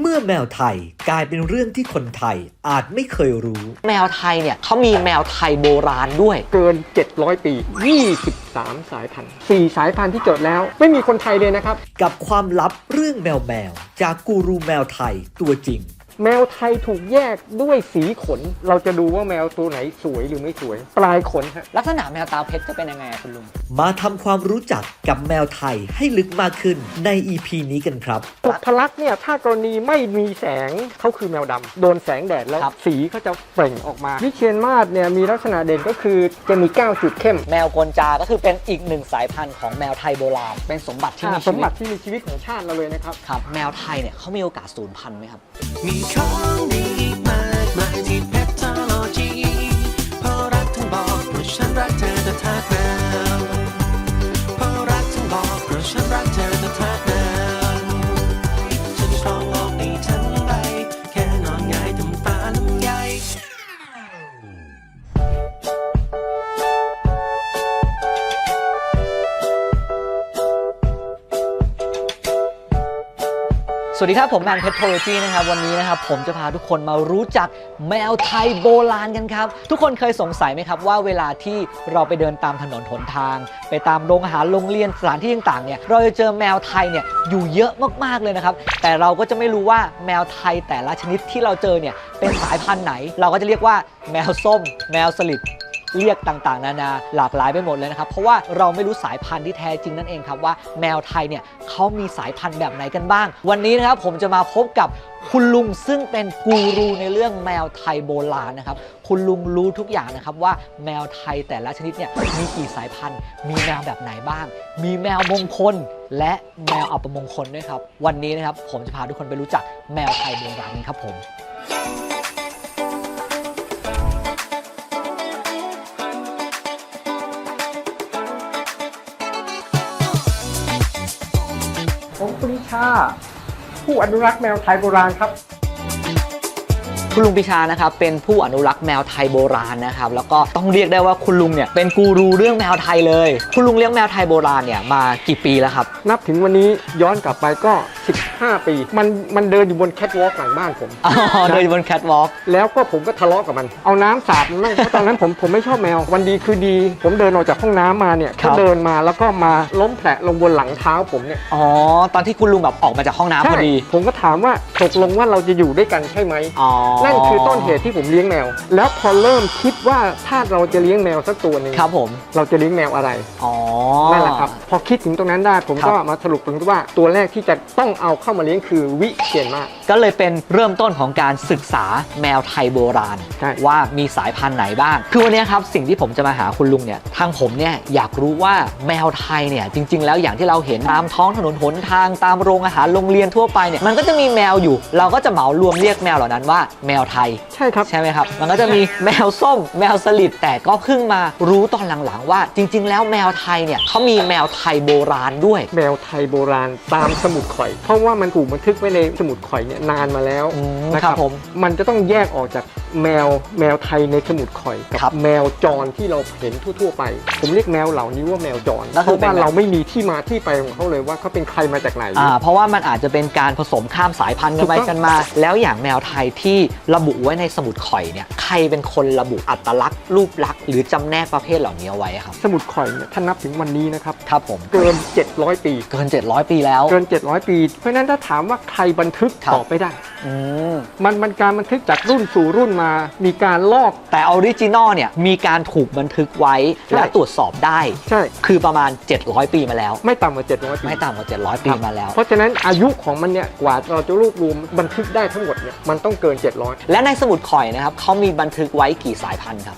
เมื่อแมวไทยกลายเป็นเรื่องที่คนไทยอาจไม่เคยรู้ แมวไทยเนี่ยเขามีแมวไทยโบราณด้วย เกิน 700 ปี 23 สายพันธุ์4สายพันธุ์ที่จดแล้ว ไม่มีคนไทยเลยนะครับ กับความลับเรื่องแมวแมวจากกูรูแมวไทยตัวจริง แมวไทยถูกแยกด้วยสีขน เราจะดูว่าแมวตัวไหนสวยหรือไม่สวย ปลายขนฮะลักษณะแมวตาเพชรจะเป็นยังไงอะคุณลุง มาทำความรู้จักกับแมวไทยให้ลึกมากขึ้นใน EP นี้กันครับปุพลักษณ์เนี่ยถ้ากรณีไม่มีแสงเขาคือแมวดำโดนแสงแดดแล้วครับ สีเขาจะเปล่งออกมาวิเชียนมาศเนี่ยมีลักษณะเด่นก็คือจะมี9จุดเข้มแมวกวนจาก็คือเป็นอีกหนึ่งสายพันธุ์ของแมวไทยโบราณ เป็นสมบัติที่มีอ่าสชีมวิบัตติที่มีชีวิตของชาติเราเลยนะครับ ครับ แมวไทยเนี่ยเขามีโอกาสสูญพันธุ์ไหมครับ มีของดีอีกมากมายที่เพชรโลจีเพราะรักทั้งบอกเพราะฉันรักเธอแต่ทักแมวเพราะรักทั้งบอกเพราะฉันรักเธอแต่ทาก สวัสดีครับ ผมแมนเพชรโทโลจีนะครับ วันนี้นะครับ ผมจะพาทุกคนมารู้จักแมวไทยโบราณกันครับ ทุกคนเคยสงสัยไหมครับว่าเวลาที่เราไปเดินตามถนนหนทาง ไปตามโรงอาหารโรงเรียนสถานที่ต่างๆเนี่ยเราจะเจอแมวไทยเนี่ยอยู่เยอะมากๆเลยนะครับ แต่เราก็จะไม่รู้ว่าแมวไทยแต่ละชนิดที่เราเจอเนี่ยเป็นสายพันธุ์ไหน เราก็จะเรียกว่าแมวส้ม แมวสลิด เรียกต่างๆ นานาหลากหลายไปหมดเลยนะครับเพราะว่าเราไม่รู้สายพันธุ์ที่แท้จริงนั่นเองครับว่าแมวไทยเนี่ยเขามีสายพันธุ์แบบไหนกันบ้าง วันนี้นะครับผมจะมาพบกับคุณลุงซึ่งเป็นกูรูในเรื่องแมวไทยโบราณนะครับ คุณลุงรู้ทุกอย่างนะครับว่าแมวไทยแต่ละชนิดเนี่ยมีกี่สายพันธุ์ มีแมวแบบไหนบ้าง มีแมวมงคล และแมวอัปมงคลด้วยครับ วันนี้นะครับผมจะพาทุกคนไปรู้จักแมวไทยโบราณครับผม ชาผู้อนุรักษ์แมวไทยโบราณครับ คุณลุงปิชานะครับเป็นผู้อนุรักษ์แมวไทยโบราณนะครับแล้วก็ต้องเรียกได้ว่าคุณลุงเนี่ยเป็นกูรูเรื่องแมวไทยเลย คุณลุงเลี้ยงแมวไทยโบราณเนี่ยมากี่ปีแล้วครับ นับถึงวันนี้ย้อนกลับไปก็ 15ปี มันมันเดินอยู่บนแคทวอล์กหลังบ้านผม อ๋อเดินอยู่บนแคทวอล์กแล้วก็ผมก็ทะเลาะกับมัน เอาน้ำสาดมันบ้างเพราะตอนนั้นผมผมไม่ชอบแมว วันดีคือดี ผมเดินออกจากห้องน้ำมาเนี่ยเขาเดินมาแล้วก็มาล้มแผลลงบนหลังเท้าผมเนี่ยอ๋อ ตอนที่คุณลุงแบบออกมาจากห้องน้ำพใช่อดี ผมก็ถามว่าตกลงว่าเราจะอยู่ด้วยกันใช่ไหม อ๋อนั่นคือต้นเหตุที่ผมเลี้ยงแมว แล้วพอเริ่มคิดว่าถ้าเราจะเลี้ยงแมวสักตัวหนึ่งครับผม เราจะเลี้ยงแมวอะไร อ๋อนั่นแหละครับ พอคิดถึงตรงนั้นได้ ผมครับก็มาสรุปตรงที่ว่าตัวแรกที่จะต้องเอาเข้ามาเลี้ยงคือวิเชียนมาก ก็เลยเป็นเริ่มต้นของการศึกษาแมวไทยโบราณใช่ว่ามีสายพันธุ์ไหนบ้าง คือวันนี้ครับสิ่งที่ผมจะมาหาคุณลุงเนี่ยทางผมเนี่ยอยากรู้ว่าแมวไทยเนี่ยจริง ๆ แล้วอย่างที่เราเห็นตามท้องถนนหนทางตามโรงอาหารโรงเรียนทั่วไปเนี่ยมันก็จะมีแมวอยู่ เราก็จะเหมารวมเรียกแมวเหล่านั้นว่าแมวไทยใช่ครับใช่ไหมครับ มันก็จะมีแมวส้ม แมวสลิดแต่ก็เพิ่งมารู้ตอนหลังๆ ว่าจริง ๆ แล้วแมวไทยเนี่ยเขามีแมวไทยโบราณด้วย แมวไทยโบราณตามสมุดข่อย เพราะว่ามันถูกบันทึกไว้ในสมุดข่อยเนี่ยนานมาแล้วอืมนะครับผม มันจะต้องแยกออกจากแมวแมวไทยในสมุดข่อยครักับแมวจรที่เราเห็นทั่ว ๆ ไป ผมเรียกแมวเหล่านี้ว่าแมวจรก็เพคือราะเป็น ว่าแมวเราไม่มีที่มาที่ไปของเขาเลยว่าเขาเป็นใครมาจากไหน อ่าเพราะว่ามันอาจจะเป็นการผสมข้ามสายพันธุ์กันไปถูกต้อง กันมา แล้วอย่างแมวไทยที่ระบุไว้ในสมุดข่อยเนี่ยใครเป็นคนระบุอัตลักษณ์รูปลักษณ์หรือจำแนกประเภทเหล่านี้เอาไว้ครับ สมุดข่อยเนี่ยถ้านับถึงวันนี้นะครับครับผมเกิน 700 ปี เกิน 700 ปีแล้ว เกิน 700 ปี เพราะฉะนั้นถ้าถามว่าใครบันทึกครับตอบไม่ได้อืมมันมันการบันทึกจากรุ่นสู่รุ่นมา มีการลอก แต่ออริจินอลเนี่ยมีการถูกบันทึกไว้ใช่ และตรวจสอบได้ ใช่ คือประมาณ 700 ปีมาแล้ว ไม่ต่ำกว่า700ปี ไม่ต่ำกว่า 700 ปีมาแล้ว เพราะฉะนั้นอายุของมันเนี่ยกว่าเราจะรวบรวมบันทึกได้ทั้งหมดเนี่ยมันต้องเกิน 700 และในสมุดข่อยนะครับเขามีบันทึกไว้กี่สายพันธุ์ครับ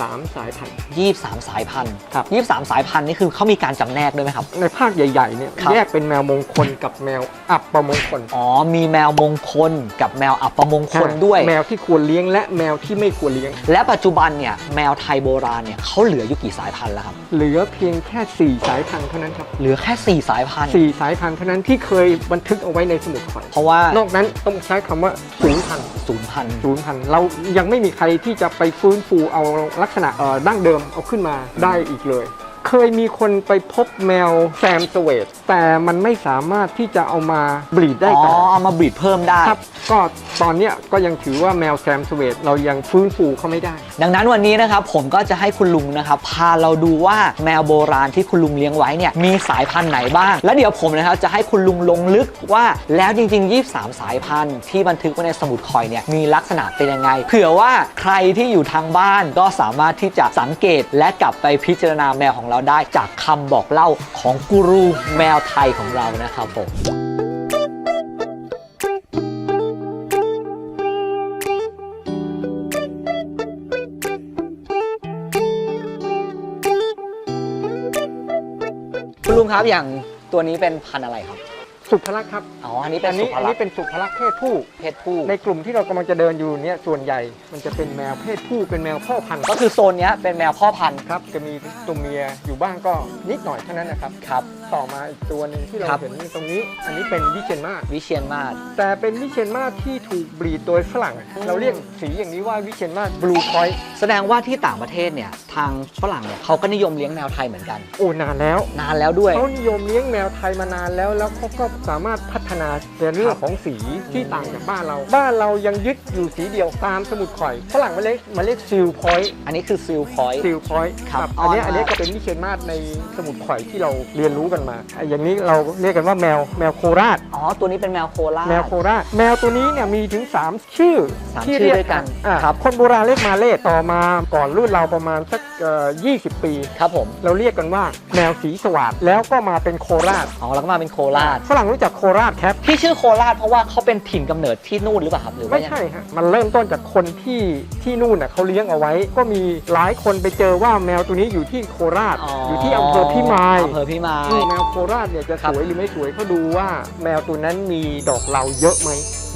23 สายพันธุ์ 23 สายพันธุ์ครับ 23 สายพันธุ์นี่คือเขามีการจำแนกด้วยไหมครับ ในภาคใหญ่ๆเนี่ยครับ แยกเป็นแมวมงคลกับแมวอับประมงคลอ๋อ มีแมวมงคลกับแมวอัปมงคลด้วย แมวที่ควรเลี้ยงและแมวที่ไม่ควรเลี้ยง และปัจจุบันเนี่ยแมวไทยโบราณเนี่ยเขาเหลืออยู่กี่สายพันธุ์แล้วครับ เหลือเพียงแค่ 4 สายพันธุ์เท่านั้นครับเหลือแค่4 สายพันธุ์ สี่สายพันธุ์เท่านั้นที่เคยบันทึกเอาไว้ในสมุดข่อยเพราะว่านอกนั้นต้องใช้คำว่าศูนย์พันธุ์ ศูนย์พันธุ์ศูนย์พันธุ์เรายังไม่มีใครที่จะไปฟื้นฟูเอาลักษณะเอ่อดั้งเดิมเอาขึ้นมาได้อีกเลย เคยมีคนไปพบแมวแซมสเวตแต่มันไม่สามารถที่จะเอามาบรีดได้อ๋อต่อเอามาบรีดเพิ่มได้ ครับก็ตอนเนี้ยก็ยังถือว่าแมวแซมสเวตเรายังฟื้นฟูเขาไม่ได้ ดังนั้นวันนี้นะครับผมก็จะให้คุณลุงนะครับพาเราดูว่าแมวโบราณที่คุณลุงเลี้ยงไว้เนี่ยมีสายพันธุ์ไหนบ้าง แล้วเดี๋ยวผมนะครับจะให้คุณลุงลงลึกว่าแล้วจริง ๆ 23 สายพันธุ์ที่บันทึกไว้ในสมุดคอยเนี่ยมีลักษณะเป็นยังไง เผื่อว่าใครที่อยู่ทางบ้านก็สามารถที่จะสังเกตและกลับไปพิจารณาแมวของเราได้จากคำบอกเล่าของกูรูแมวไทยของเรานะครับผมคุณลุงครับอย่างตัวนี้เป็นพันธุ์อะไรครับ สุภลักษณ์ครับอ๋ออันนี้เป็อันนสุนี้ภอันลันี้กษณ์เป็นสุภลักษณ์เพศผู้ เพศผู้ในกลุ่มที่เรากำลังจะเดินอยู่เนี่ยส่วนใหญ่ มันจะเป็นแมวเพศผู้เป็นแมวพ่อพันธุ์ก็คือโซนเนี้ยเป็นแมวพ่อพันธุ์ครับจะมีตัวเมียอยู่บ้างก็นิดหน่อยเท่านั้นนะครับ ครับ ต่อมาอีกตัวหนึ่งที่เราครับ เห็นตรงนี้ อันนี้เป็นวิเชียนมาศวิเชียนมาศแต่เป็นวิเชียนมาศที่ถูกบรีดโดยฝรั่ง เราเรียกสีอย่างนี้ว่าวิเชียนมาศบลูคอยแสดงว่าที่ต่างประเทศเนี่ยทางฝรั่งเนี่ยเขาก็นิยมเลี้ยงแมวไทยเหมือนกัน โอ้นานแล้ว นานแล้วด้วย เขานิยมเลี้ยงแมวไทยมานานแล้วแล้วเขาก็สามารถพัฒนาในเรื่องของสีที่ต่างจากบ้านเรา บ้านเรายังยึดอยู่สีเดียวตามสมุดข่อยฝรั่งมาเรียกมาเรียกซิลพอยต์อันนี้คือซิลพอยต์ ซิลพอยต์ครับอันเนี้ยอ่อนมาก อันเนี้ยก็เป็นวิเชียนมาศในสมุดข่อยที่เราเรียนรู้กันมาอะอย่างนี้เราเรียกกันว่าแมวแมวโคราช อ๋อ ตัวนี้เป็นแมวโคราช แมวโคราช แมวตัวนี้เนี่ยมีถึง 3 ชื่อสามที่ชื่อเรียด้วยกันอะครับ คนโบราณเรียกมาเลต่อมาก่อนรุ่นเราประมาณสักเอ่อ 20 ปี ครับผมเราเรียกกันว่าแมวสีสวัสดแล้วก็มาเป็นโคราชอ๋อแล้วก็มาเป็นโคราชฝรั่งรู้จักโคราชแคปที่ชื่อโคราชเพราะว่าเขาเป็นถิ่นกำเนิดที่นู่นหรือเปล่าครับหรือว่าไม่ใช่ฮะมันเริ่มต้นจากคนที่ที่นู่นน่ะเขาเลี้ยงเอาไว้ ก็มีหลายคนไปเจอว่าแมวตัวนี้อยู่ที่โคราชอยู่ที่อำเภอพิมายอำเภอพิมายอืมแมวโคราชเนี่ยจะครัสบวยหรือไม่สวยเขาดูว่าแมวตัวนั้นมีดอกเหลาเยอะไหม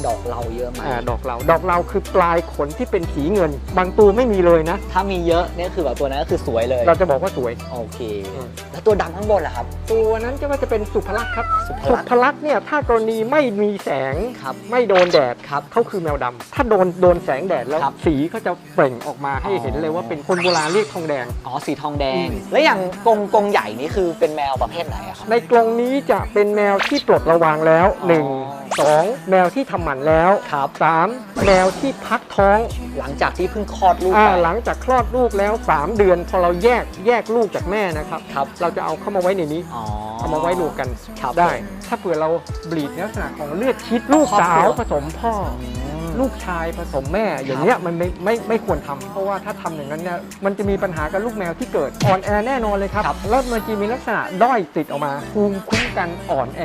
ดอกเราเยอะมากอ่าดอกเหลาดอกเหลาคือปลายขนที่เป็นสีเงิน บางตัวไม่มีเลยนะ ถ้ามีเยอะเนี่ยคือแบบตัวนั้นก็คือสวยเลย เราจะบอกว่าสวย โอเค อืม แล้วตัวดำข้างบนล่ะครับ ตัวนั้นก็ว่าจะเป็นสุภลักษณ์ครับสุภสุลักษณ์ ภลักษณ์เนี่ยถ้ากรณีไม่มีแสงครับ ไม่โดนแดดครับ เขาคือแมวดำถ้าโดนโดนแสงแดดแล้วครับสีก็จะเปล่งออกมาให้อ๋อ เห็นเลยว่าเป็นคนโบราณเรียกทองแดง อ๋อสีทองแดงอืมแล้วอย่างกรงกรงใหญ่นี่คือเป็นแมวประเภทไหนอะครับ ในกรงนี้จะเป็นแมวที่ปลดระวางแล้วอ๋อหนึ่งสอ งแมวที่ทำหมันแล้ว ครับสามแมวที่พักท้องหลังจากที่เพิ่งคลอดลูกอ่าไปหลังจากคลอดลูกแล้ว 3 เดือนพอเราแยกแยกลูกจากแม่นะครับ ครับ เราจะเอาเข้ามาไว้ในนี้ อ๋อ เอามาไว้รวมกันครับได้ถ้าเผื่อเราบลีดในลักษณะของเลือดชิดลูกครอบสาครัววผสมพ่ออืมลูกชายผสมแม่อย่างเงี้ยมันไม่ไม่ไม่ควรทำเพราะว่าถ้าทำอย่างนั้นเนี่ยมันจะมีปัญหากับลูกแมวที่เกิดอ่อนแอแน่นอนเลยครับครับ แล้วมันจะมีลักษณะด้อยติดออกมาภูมิคุ้มกันอ่อนแอ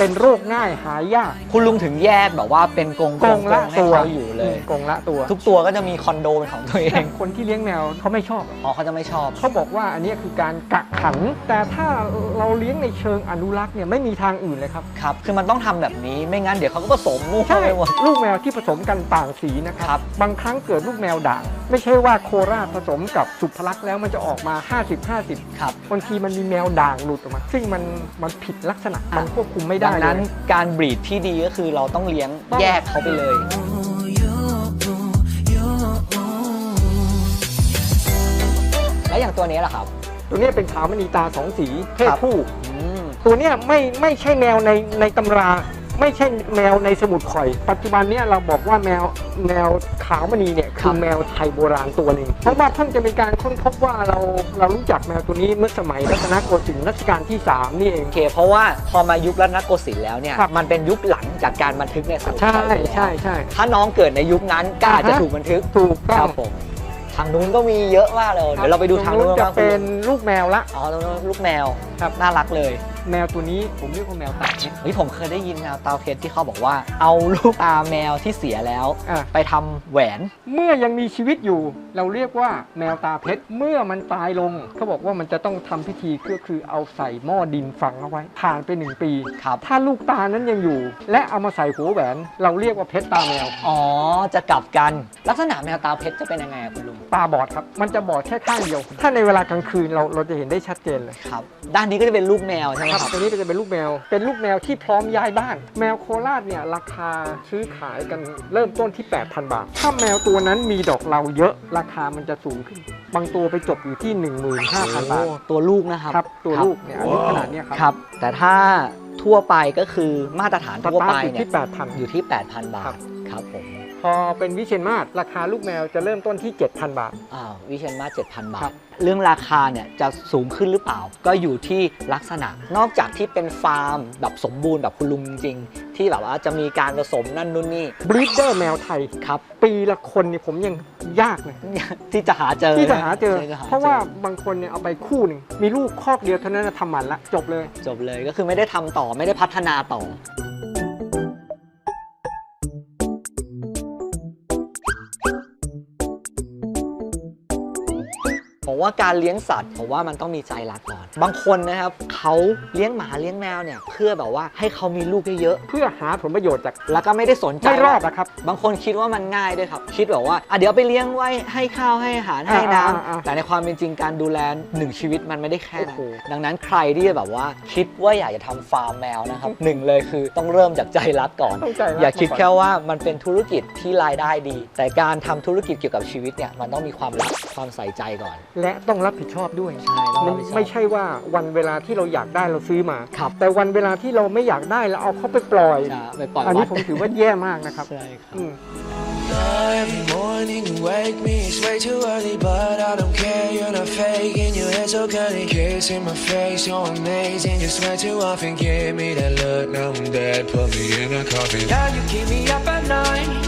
เป็นโรคง่ายหายากคุณลุงถึงแยกแบบว่าเป็นกรงกรงละให้ตัวเขาอยู่เลยมกรงละตัว ทุกตัวก็จะมีคอนโดเป็นของตัวเองคนที่เลี้ยงแมวเขาไม่ชอบ อ๋อเขาจะไม่ชอบ เขาบอกว่าอันนี้คือการกักขัง แต่ถ้าเราเลี้ยงในเชิงอนุรักษ์เนี่ยไม่มีทางอื่นเลยครับ ครับ คือมันต้องทำแบบนี้ ไม่งั้นเดี๋ยวเขาก็ผสมมั่วใช่ ไปหมด ลูกแมวที่ผสมกันต่างสีนะคครัรับบางครั้งเกิดลูกแมวด่าง ไม่ใช่ว่าโคราชผสมกับสุภลักษณ์แล้วมันจะออกมา 50-50 ครับ บางทีมันมีแมวด่างหลุดออกมา ซึ่งมันมันผิดลักษณะ มันควบคุมไม่ได้ดังเลนั้นยการบรีดที่ดีก็คือเราต้องเลี้ยงแยกเขาไปเลย แล้วอย่างตัวนี้ล่ะครับ ตัวเนี้ยเป็นขาวมณีตาสองสีเพศครับผู้อืมตัวเนี้ยไม่ไม่ใช่แมวในในตำรา ไม่ใช่แมวในสมุดข่อย ปัจจุบันเนี้ยเราบอกว่าแมวแมวขาวมณีเนี่ยคือแมวไทยโบราณตัวหนึ่งเพราะว่าเพิ่งจะมีการค้นพบว่าเราเรารู้จักแมวตัวนี้เมื่อสมัยรัตนโกสินทร์รัชกาลที่3นี่เอง โอเคเพราะว่าพอมายุครัตนโกสินทร์แล้วเนี่ยครับ มันเป็นยุคหลังจากการบันทึกในสมุดใช่ข่อยไปแล้วใช่ใช่ ถ้าน้องเกิดในยุคนั้นก็อาจจะอ่าฮะ ถูกบันทึกถูกคต้อรังบผมทางนู้นก็มีเยอะมากเลยเดี๋ยวเราไปดูทางนู้นจะบ้างคุณเป็นลูกแมวละ อ๋อตรงนู้นลูกแมวครับ น่ารักเลยแมวตัวนี้ผมเรียกว่าแมวตาเพชร เฮ้ยผมเคยได้ยินแมวตาเพชรที่เขาบอกว่า เอาลูกตาแมวที่เสียแล้ว อะ ไปทำแหวนเมื่อยังมีชีวิตอยู่ เราเรียกว่าแมวตาเพชร เมื่อมันตายลง เขาบอกว่ามันจะต้องทำพิธีก็คือเอาใส่หม้อดินฝังเอาไว้ ผ่านไปหนึ่งปี ครับ ถ้าลูกตานั้นยังอยู่ และเอามาใส่หัวแหวน เราเรียกว่าเพชรตาแมว อ๋อจะกลับกัน ลักษณะแมวตาเพชรจะเป็นยังไงอะคุณลุงตาบอดครับ มันจะบอดแค่ข้างเดียว ถ้าในเวลากลางคืนเราเราจะเห็นได้ชัดเจนเลย ครับ ด้านนี้ก็จะเป็นลูกแมวใช่ไหมครับครับตัวนี้ก็จะเป็นลูกแมว เป็นลูกแมวที่พร้อมย้ายบ้าน แมวโคราชเนี่ยราคาซื้อขายกันเริ่มต้นที่ 8,000 บาท ถ้าแมวตัวนั้นมีดอกเราเยอะราคามันจะสูงขึ้น บางตัวไปจบอยู่ที่ 15,000 บาทโอ้ตัวลูกนะครับครับตัวลูกเนี่ยอันนี้ขนาดเนี้ยครับครับแต่ถ้าทั่วไปก็คือมาตรฐานสทั่วตาไปร์ทอยู่เนี่ที่ย8,000อยู่ที่ 8,000 บาครัทบครับผมพอเป็นวิเชียนมาศราคาลูกแมวจะเริ่มต้นที่ 7,000 บาทอ้าววิเชียนมาศ7,000 บาครัทบ เรื่องราคาเนี่ยจะสูงขึ้นหรือเปล่า ก็อยู่ที่ลักษณะ นอกจากที่เป็นฟาร์มแบบสมบูรณ์แบบคุณลุงจริงๆ ที่แบบว่าจะมีการผสมนั่นนู่นนี่บรีดเดอร์แมวไทย ครับ ปีละคนเนี่ยผมยังยากเลยที่จะหาเจอที่จะหาเจอ ที่จเพราะว่าบางคนเนี่ยเอาไปคู่หนึ่งมีลูกคอกเดียวเท่านั้นนะทำหมันละจบเลย จบเลยก็คือไม่ได้ทำต่อไม่ได้พัฒนาต่อ ว่าการเลี้ยงสัตว์ผมว่ามันต้องมีใจรักก่อน บางคนนะครับเขาเลี้ยงหมาเลี้ยงแมวเนี่ยเพื่อแบบว่าให้เขามีลูกเยอะเพื่อหาผลประโยชน์จากๆแล้วก็ไม่ได้สนใจไม่รอดว่านะครับ บางคนคิดว่ามันง่ายด้วยครับ คิดแบบว่าอะเดี๋ยวไปเลี้ยงไว้ให้ข้าวให้อาหารให้น้ำอ่าอ่าอ่าแต่ในความเป็นจริงการดูแลหนึ่งชีวิตมันไม่ได้แค่นั้นโอ้โห ดังนั้นใครที่จะแบบว่าคิดว่าอยากจะทำฟาร์มแมวนะครับ หนึ่งเลยคือต้องเริ่มจากใจรักก่อน ต้องใจรักอย่าคิดมก่นแค่ว่ามันเป็นธุรกิจที่รายได้ดี แต่การทำธุรกิจเกี่ยวกับชีวิตเนี่ยมันต้องมีความรักความใส่ใจก่อน และต้องรับผิดชอบด้วยใช่ต้องรับผิดชอบ ไม่ใช่ว่าวันเวลาที่เราอยากได้เราซื้อมา ครับแต่วันเวลาที่เราไม่อยากได้เราเอาเขาไปปล่อย จะไปปล่อยอันวันี้ดผมถือว่าแย่มากนะครับใช่ครับ อืม Every morning you wake me, it's way too early, but I don't care. You're not faking, your hair so curly. Kiss in my face, you're amazing. You swear too often, give me that look. Now I'm dead, put me in a coffin. Now you keep me up at night.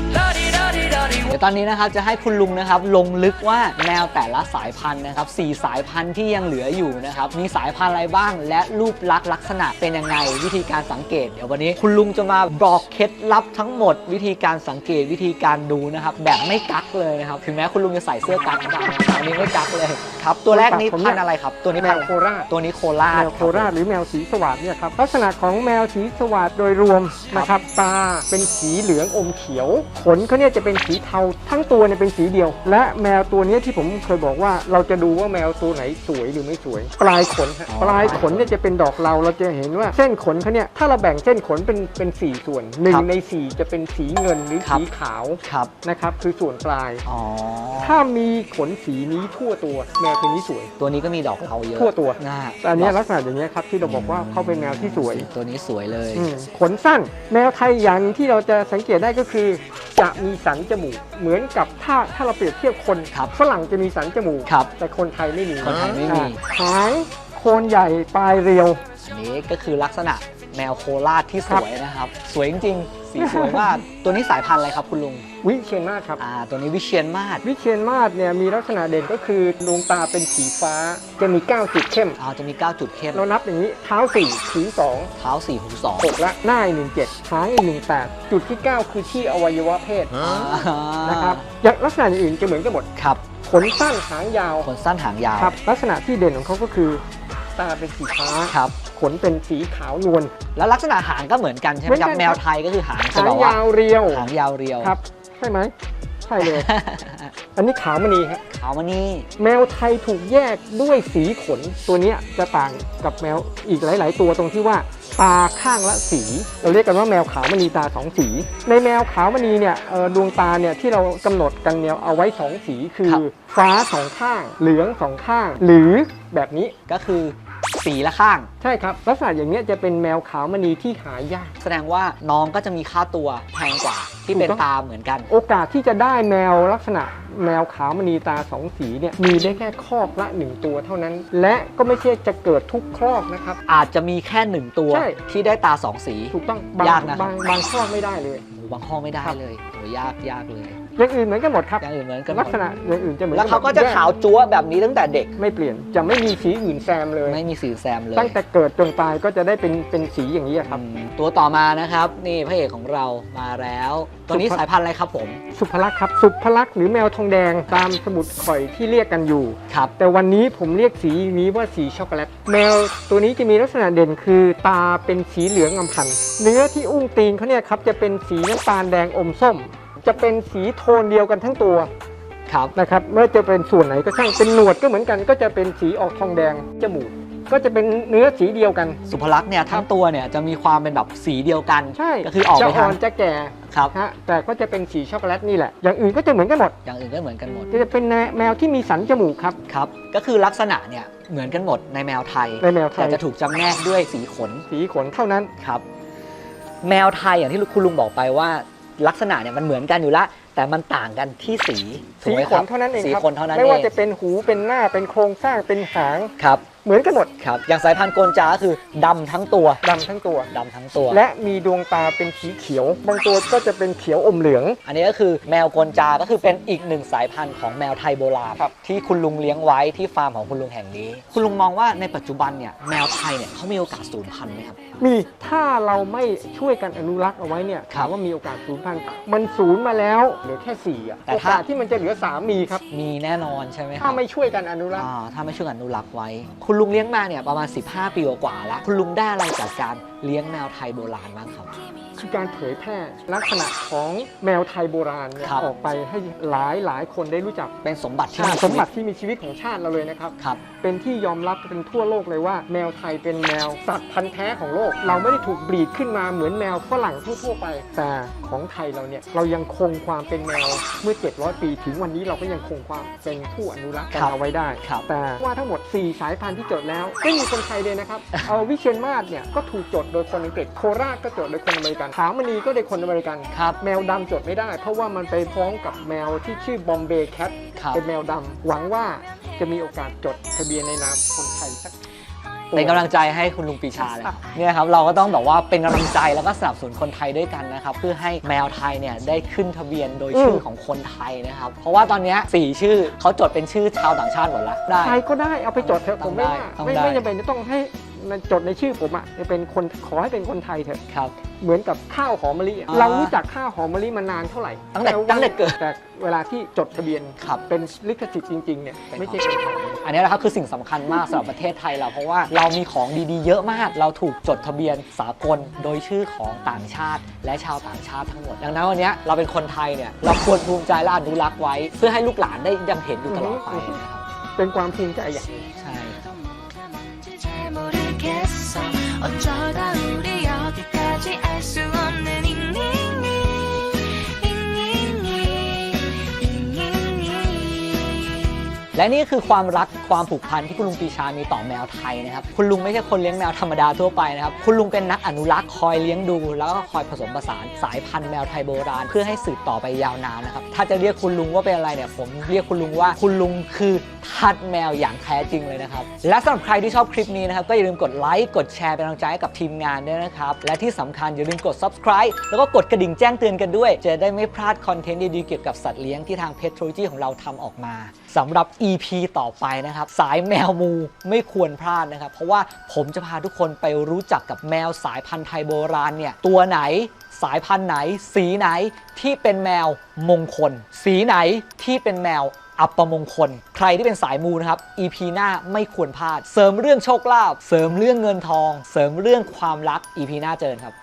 ดี๋ยวตอนนี้นะครับจะให้คุณลุงนะครับลงลึกว่าแมวแต่ละสายพันธุ์นะครับสี่สายพันธุ์ที่ยังเหลืออยู่นะครับมีสายพันธุ์อะไรบ้าง และรูปลักษณ์ลักษณะเป็นยังไงวิธีการสังเกต เดี๋ยววันนี้คุณลุงจะมาบอกเคล็ดลับทั้งหมด วิธีการสังเกตวิธีการดูนะครับแบบไม่กักเลยนะครับถึงแม้คุณลุงจะใส่เสื้อกั๊กก็ตามนะครับอันนี้ไม่กักเลยครับตัวแรกนี้ผมพัเนี่ยนธุ์อะไรครับ ตัวนี้แมพันวธุ์โคราชตัวนี้โคราชแมวโคราชหรือแมวสีสวัสดเนี่ยครับลักษณะของแมวสีสวัสดโดยรวมนะครับตาเป็นสีเหลืองอมเขียว ขนเขาเนี่ยจะเป็นสีเทาทั้งตัวเนี่ยเป็นสีเดียว และแมวตัวเนี้ยที่ผมเคยบอกว่าเราจะดูว่าแมวตัวไหนสวยหรือไม่สวย ปลายขนฮะปลายขนเนี่ยจะเป็นดอกเราเราจะเห็นว่าเส้นขนเขาเนี่ยถ้าเราแบ่งเส้นขนเป็นเป็นสี่ส่วนหนึ่งในสี่จะเป็นสีเงินหรือสีขาวครับนะครับคือส่วนปลายอ๋อถ้ามีขนสีนี้ทั่วตัวแมวตัวนี้สวย ตัวนี้ก็มีดอกเราเยอะทั่วตัวนะฮะแต่อันเนี้ยลักษณะอย่างเงี้ยครับที่เราบอกว่าเขาเป็นแมวที่สวย ตัวนี้สวยเลยอืมขนสั้น แมวไทยอย่างหนึ่งที่เราจะสังเกตได้ก็คือ จะมีสันจมูกเหมือนกับถ้าถ้าเราเปรียบเทียบคนครับฝรั่งจะมีสันจมูก ครับแต่คนไทยไม่มีคนไทยไม่มี อ่าหางโคนใหญ่ปลายเรียว อันนี้ก็คือลักษณะแมวโคราชที่สวยนะครับ สวยจริงๆ สีสวยมาก ตัวนี้สายพันธุ์อะไรครับคุณลุงวิเชียนมาศครับ อ่าตัวนี้วิเชียนมาศวิเชียนมาศเนี่ยมีลักษณะเด่นก็คือดวงตาเป็นสีฟ้าจะมี 9 จุดเข้ม อ่าจะมี 9 จุดเข้มเรานับอย่างนี้เท้า4หูเท้า4หู2 2อกและหน้าอีก17หางอีก18จุดที่ 9 คือที่อวัยวะเพศนะครับอย่างลักษณะอย่างอื่นจะเหมือนกันหมดครับขนสั้นหางยาวขนสั้นหางยาวครับลักษณะที่เด่นของเขาก็คือตาเป็นสีฟ้าครับ ขนเป็นสีขาวนวลแล้วลักษณะหางก็เหมือนกันใช่ไหมครับเหมือนกันแมวไทยก็คือหางจะหางแบบว่ายาวเรียวหางยาวเรียวครับ ใช่ไหมใช่เลยอันนี้ขาวมณีครับขาวมานี่แมวไทยถูกแยกด้วยสีขนตัวเนี้ยจะต่างกับแมวอีกหลาย ๆ ตัวตรงที่ว่า ตาข้างละสี เราเรียกกันว่าแมวขาวมณีตาสองสี ในแมวขาวมณีเนี่ยเอ่อดวงตาเนี่ยที่เรากำหนดกันเนี่ยเอาไว้สองสีคือ ฟ้าสองข้าง เหลืองสองข้าง หรือแบบนี้ ก็คือ สีละข้าง ใช่ครับลักษณะอย่างเนี้ยจะเป็นแมวขาวมณีที่หายาก แสดงว่าน้องก็จะมีค่าตัวแพงกว่าที่เป็นถูกต้อง ตาเหมือนกัน โอกาสที่จะได้แมวลักษณะแมวขาวมณีตาสองสีเนี่ยมีได้แค่คอกละหนึ่งตัวเท่านั้น และก็ไม่ใช่จะเกิดทุกครอกนะครับ อาจจะมีแค่หนึ่งตัวใช่ ที่ได้ตาสองสี ถูกต้องบางยากนะครับ บางบางครอกไม่ได้เลย โอ้โหบางข้อไม่ได้ครับเลยโหยากยากเลย อย่างอื่นเหมือนกันหมดครับอย่างอื่นเหมือนกันหมดลักษณะอย่างอื่นจะเหมือนแล้วเขาก็นหมดจะยขาวจั๊วแบบนี้ตั้งแต่เด็ก ไม่เปลี่ยนจะไม่มีสีอื่นแซมเลย ไม่มีสีแซมเลย ตั้งแต่เกิดจนตายก็จะได้เป็นเป็นสีอย่างนี้ครับอืมตัวต่อมานะครับ นี่พระเอกของเรามาแล้ว ตัวนี้สุภาพสายพันธุ์อะไรครับผม สุภลักษณ์ครับ สุภลักษณ์หรือแมวทองแดงตามสมุดข่อยที่เรียกกันอยู่ครับแต่วันนี้ผมเรียกสีนี้ว่าสีช็อกโกแลตแมวตัวนี้จะมีลักษณะเด่นคือตาเป็นสีเหลืองอำพันธ์เนื้อที่อุ้งตีนเขาเนี่ยครับจะเป็นสีน้ำตาลแดงอมส้ม จะเป็นสีโทนเดียวกันทั้งตัวครับนะครับไม่ว่าจะเป็นส่วนไหนก็ช่างเป็นหนวดก็เหมือนกัน ก็จะเป็นสีออกทองแดงจมูกก็จะเป็นเนื้อสีเดียวกัน สุภลักษณ์เนี่ยทั้งตัวเนี่ยจะมีความเป็นแบบสีเดียวกันใช่ก็คือออกจะไปอ่ทาองนจะแก่ครับฮะแต่ก็จะเป็นสีช็อกโกแลตนี่แหละ อย่างอื่นก็จะเหมือนกันหมดอย่างอื่นก็เหมือนกันหมดจะเป็นแมวที่มีสันจมูกครับครับ ก็คือลักษณะเนี่ยเหมือนกันหมดในแมวไทยในแมวไทแต่ยจะถูกจำแนกด้วยสีขน สีขนเท่านั้น ครับแมวไทยอย่างที่คุณลุงบอกไปว่า ลักษณะเนี่ยมันเหมือนกันอยู่แล้วแต่มันต่างกันที่สีถูสีกไหมขครับนเท่านั้นเองสีครับขนเท่านั้นไม่ว่าเองจะเป็นหูเป็นหน้าเป็นโครงสร้างเป็นหาง ครับ เหมือนกันหมดครับอย่างสายพันธุ์โกนจาก็คือดำทั้งตัวดำทั้งตัว ดำทั้งตัว และมีดวงตาเป็นสีเขียว บางตัวก็จะเป็นเขียวอมเหลือง อันนี้ก็คือแมวโกนจาก็คือเป็นอีกหนึ่งสายพันธุ์ของแมวไทยโบราณครับที่คุณลุงเลี้ยงไว้ที่ฟาร์มของคุณลุงแห่งนี้ คุณลุงมองว่าในปัจจุบันเนี่ยแมวไทยเนี่ยเขามีโอกาสสูญพันธุ์ไหมครับ มีถ้าเราไม่ช่วยกันอนุรักษ์เอาไว้เนี่ยครับถามว่ามีโอกาสสูญพันธุ์มันสูญมาแล้วเหลือแค่สี่อะแต่โอถ้า กาสที่มันจะเหลือสามมีครับมีแน่นอนใช่ไหมครัถ้าบไม่ช่วยกันอนุรักษ์ อ่าถ้าไม่ช่วยกันอนุรักษ์ไว้คุณุณลุงเลี้ยงมาเนี่ยประมาณ 15 ปีกว่าแล้ว คุณลุงได้อะไรจากการเลี้ยงแมวไทยโบราณบ้างครับ คือการเผยแพร่ลักษณะของแมวไทยโบราณเนี่ยครับ ออกไปให้หลายหลายคนได้รู้จักเป็นสมบัติที่อ่ามีสชีมวิบัตติที่มีชีวิตของชาติเราเลยนะครับ ครับ เป็นที่ยอมรับเป็นทั่วโลกเลยว่า แมวไทยเป็นแมวสัตว์พันธุ์แท้ของโลก เราไม่ได้ถูกบรีดขึ้นมาเหมือนแมวฝรั่งทั่วๆไป แต่ของไทยเราเนี่ย เรายังคงความเป็นแมวเมื่อ 700 ปี ถึงวันนี้เราก็ยังคงความเป็นผู้อนุรักษ์กันครับเอาไว้ได้ ครับ แต่ว่าทั้งหมด 4 สายพันธุ์ที่จดแล้วไม่มีคนไทยเลยนะครับ เอาวิเชียนมาศเนี่ยก็ถูกจดโดยคนอังกฤษโคราชก็จดโดยคนอเมริกันขาวมณีก็โดยคนอเมริกัน ครับแมวดำจดไม่ได้ เพราะว่ามันไปพ้องกับแมวที่ชื่อบอมเบย์แคทครับ เป็นแมวดำหวังว่าจะมีโอกาสจดทะเบียนในนามคนไทยสักตัวเป็นกำลังใจให้คุณลุงปีชาเลยครับ เนี่ยครับเราก็ต้องแบบว่าเป็นกำลังใจแล้วก็สนับสนุนคนไทยด้วยกันนะครับเพื่อให้แมวไทยเนี่ยได้ขึ้นทะเบียนโดยชื่อของคนไทยนะครับเพราะว่าตอนเนี้ยสี่ชื่อเขาจดเป็นชื่อชาวต่างชาติหมดแล้วได้ ใครก็ได้เอาไปจดเถอะผมไม่ว่าต้องไม่ได้ ไม่จำเป็นจะต้องให้มันจดในชื่อผมอะจะเป็นคนขอให้เป็นคนไทยเถอะ ครับ เหมือนกับข้าวหอมมะลิอะ อ่า เรารู้จักข้าวหอมมะลิมานานเท่าไหร่ ตั้งแต่ ว่า ตั้งแต่เกิด แต่เวลาที่จดทะเบียน ครับ เป็นลิขสิทธิ์จริงๆเนี่ยไม่ใช่คนไทย อันนี้แหละครับคือสิ่งสำคัญมากสำหรับประเทศไทยเราเพราะว่าเรามีของดีๆ เยอะมาก เราถูกจดทะเบียนสากลโดยชื่อของต่างชาติ และชาวต่างชาติทั้งหมด ดังนั้นวันนี้เราเป็นคนไทยเนี่ยเราควรภูมิใจและอนุรักษ์ไว้ เพื่อให้ลูกหลานได้ยังเห็นอยู่ตลอดไปนะครับ เป็นความภูมิใจอย่างหนึ่ง ใช่ครับ 잘 모르겠어 어쩌다 最爱。 และนี่คือความรักความผูกพันที่คุณลุงปีชามีต่อแมวไทยนะครับ คุณลุงไม่ใช่คนเลี้ยงแมวธรรมดาทั่วไปนะครับ คุณลุงเป็นนักอนุรักษ์คอยเลี้ยงดู แล้วก็คอยผสมผสานสายพันธุ์แมวไทยโบราณ เพื่อให้สืบต่อไปยาวนานนะครับ ถ้าจะเรียกคุณลุงว่าเป็นอะไรเนี่ย ผมเรียกคุณลุงว่าคุณลุงคือทัดแมวอย่างแท้จริงเลยนะครับ และสำหรับใครที่ชอบคลิปนี้นะครับ ก็อย่าลืมกดไลค์ กดแชร์เป็นกำลังใจให้กับทีมงานด้วยนะครับ และที่สำคัญอย่าลืมกด subscribe แล้วก็กดกระดิ่งแจ้งเตือนกันด้วย จะได้ไม่พลาดคอนเทนต์ดีๆเกี่ยวกับสัตว์เลี้ยงที่ทาง p e t r o l o g y ของเราทำออกมาสำหรับ EP ต่อไปนะครับ สายแมวมูไม่ควรพลาดนะครับ เพราะว่าผมจะพาทุกคนไปรู้จักกับแมวสายพันธุ์ไทยโบราณเนี่ย ตัวไหนสายพันธุ์ไหน สีไหนที่เป็นแมวมงคล สีไหนที่เป็นแมวอัปมงคล ใครที่เป็นสายมูนะครับ EP หน้าไม่ควรพลาด เสริมเรื่องโชคลาภเสริมเรื่องเงินทอง เสริมเรื่องความรัก EP หน้าเจอกันครับ